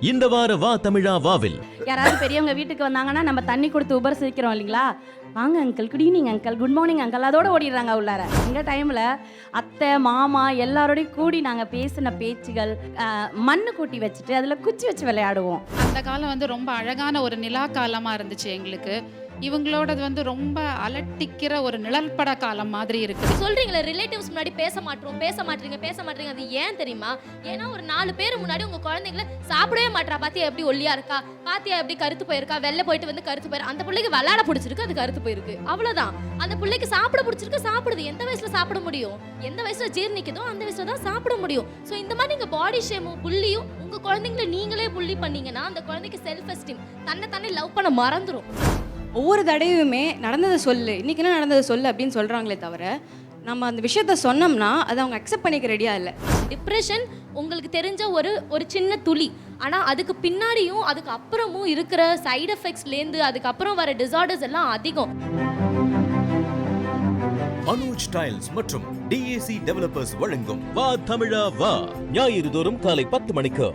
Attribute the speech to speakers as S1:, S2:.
S1: இந்த வார வா தமிழா வாவில்.
S2: யாராவது பெரியவங்க வீட்டுக்கு வந்தாங்கன்னா நம்ம தண்ணி கொடுத்து உபசரிக்கிறோம் இல்லைங்களா? வாங்க uncle good evening uncle good morning uncle அதோட ஓடிடுறாங்க உள்ளார. எங்க டைம்ல அத்தை மாமா எல்லாரோடையும் கூடி நாங்க பேசின பேச்சுகள் மண்ணு கூட்டி வச்சுட்டு அதுல குச்சி வச்சு விளையாடுவோம்.
S3: அந்த காலம் வந்து ரொம்ப அழகான ஒரு நிலா காலமா இருந்துச்சு எங்களுக்கு. இவங்களோடது வந்து ரொம்ப அலட்டிக்கிற ஒரு நிழல்பட காலம் மாதிரி இருக்குது.
S4: சொல்றீங்களே ரிலேட்டிவ்ஸ் முன்னாடி பேச மாட்டோம் பேச மாட்டீங்க பேச மாட்டீங்க அது ஏன் தெரியுமா? ஏன்னா ஒரு நாலு பேர் முன்னாடி உங்க குழந்தைங்கள சாப்பிடவே மாட்டா பாத்தியா எப்படி ஒல்லியா இருக்கா? பாத்தியா எப்படி கருத்து போயிருக்கா? வெளில போயிட்டு வந்து கருத்து போயிரு. அந்த பிள்ளைக்கு விளையாட பிடிச்சிருக்கு அது கருத்து போயிருக்கு. அவ்வளவுதான். அந்த பிள்ளைக்கு சாப்பிட பிடிச்சிருக்கு சாப்பிடுது. எந்த வயசுல சாப்பிட முடியும்? எந்த வயசுல ஜீர்ணிக்குதோ அந்த வயசுல தான் சாப்பிட முடியும். சோ இந்த மாதிரி நீங்க பாடி ஷேமும் புள்ளியும் உங்க குழந்தைங்கள நீங்களே புள்ளி பண்ணீங்கன்னா அந்த குழந்தைக்கு செல்ஃப் எஸ்டீம் தன்னை தானே லவ் பண்ண மறந்துடும்
S5: ஒவ்வொரு தடவையுமே நடந்ததை சொல்லு இன்னைக்கு என்ன நடந்ததை சொல்லு அப்படின்னு சொல்கிறாங்களே தவிர நம்ம அந்த விஷயத்த சொன்னோம்னா அதை அவங்க அக்செப்ட் பண்ணிக்க ரெடியாக இல்லை.
S4: டிப்ரெஷன் உங்களுக்கு தெரிஞ்ச ஒரு ஒரு சின்ன துளி. ஆனால் அதுக்கு பின்னாடியும் அதுக்கு அப்புறமும் இருக்கிற சைடு எஃபெக்ட்ஸ்லேருந்து அதுக்கப்புறம் வர டிசார்டர்ஸ் எல்லாம் அதிகம்.
S1: மனோஜ் டைல்ஸ் மற்றும் டிஏசி டெவலப்பர்ஸ் வழங்கும் வா தமிழா வா. ஞாயிறு தோறும் காலை பத்து மணிக்கு.